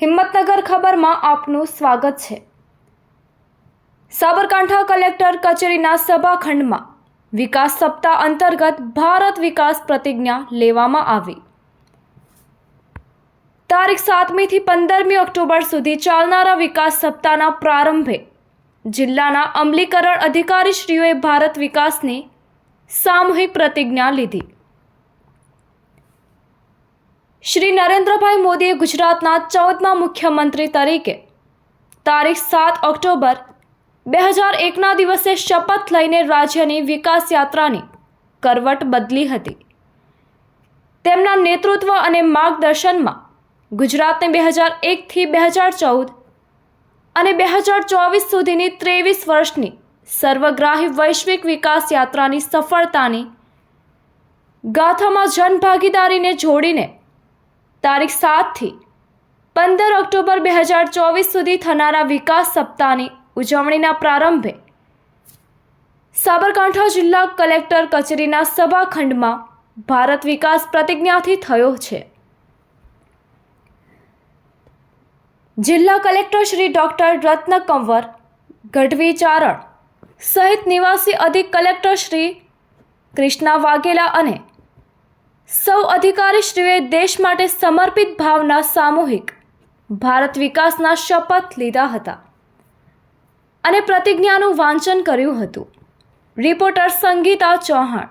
હિંમતનગર ખબરમાં આપનું સ્વાગત છે. સાબરકાંઠા કલેક્ટર કચેરીના સભાખંડમાં વિકાસ સપ્તાહ અંતર્ગત ભારત વિકાસ પ્રતિજ્ઞા લેવામાં આવી. તારીખ સાતમીથી પંદરમી ઓક્ટોબર સુધી ચાલનારા વિકાસ સપ્તાહના પ્રારંભે જિલ્લાના અમલીકરણ અધિકારીશ્રીઓએ ભારત વિકાસની સામૂહિક પ્રતિજ્ઞા લીધી. શ્રી નરેન્દ્રભાઈ મોદીએ ગુજરાતના ચૌદમા મુખ્યમંત્રી તરીકે તારીખ સાત ઓક્ટોબર બે હજાર એકના દિવસે શપથ લઈને રાજ્યની વિકાસ યાત્રાની કરવટ બદલી હતી. તેમના નેતૃત્વ અને માર્ગદર્શનમાં ગુજરાતને બે હજાર એકથી બે હજાર ચૌદ અને બે હજાર ચોવીસ સુધીની ત્રેવીસ વર્ષની સર્વગ્રાહી વૈશ્વિક વિકાસ યાત્રાની સફળતાની ગાથામાં જનભાગીદારીને જોડીને તારીખ સાતથી પંદર ઓક્ટોબર બે હજાર ચોવીસ સુધી થનારા વિકાસ સપ્તાહની ઉજવણીના પ્રારંભે સાબરકાંઠા જિલ્લા કલેક્ટર કચેરીના સભાખંડમાં ભારત વિકાસ પ્રતિજ્ઞાથી થયો છે. જિલ્લા કલેક્ટર શ્રી ડોક્ટર રત્ન કંવર, ગઢવી ચારણ, સહિત નિવાસી અધિક કલેક્ટર શ્રી કૃષ્ણા વાઘેલા અને સૌ અધિકારીશ્રીએ દેશ માટે સમર્પિત ભાવના સામૂહિક ભારત વિકાસના શપથ લીધા હતા અને પ્રતિજ્ઞાનું વાંચન કર્યું હતું. રિપોર્ટર સંગીતા ચૌહાણ.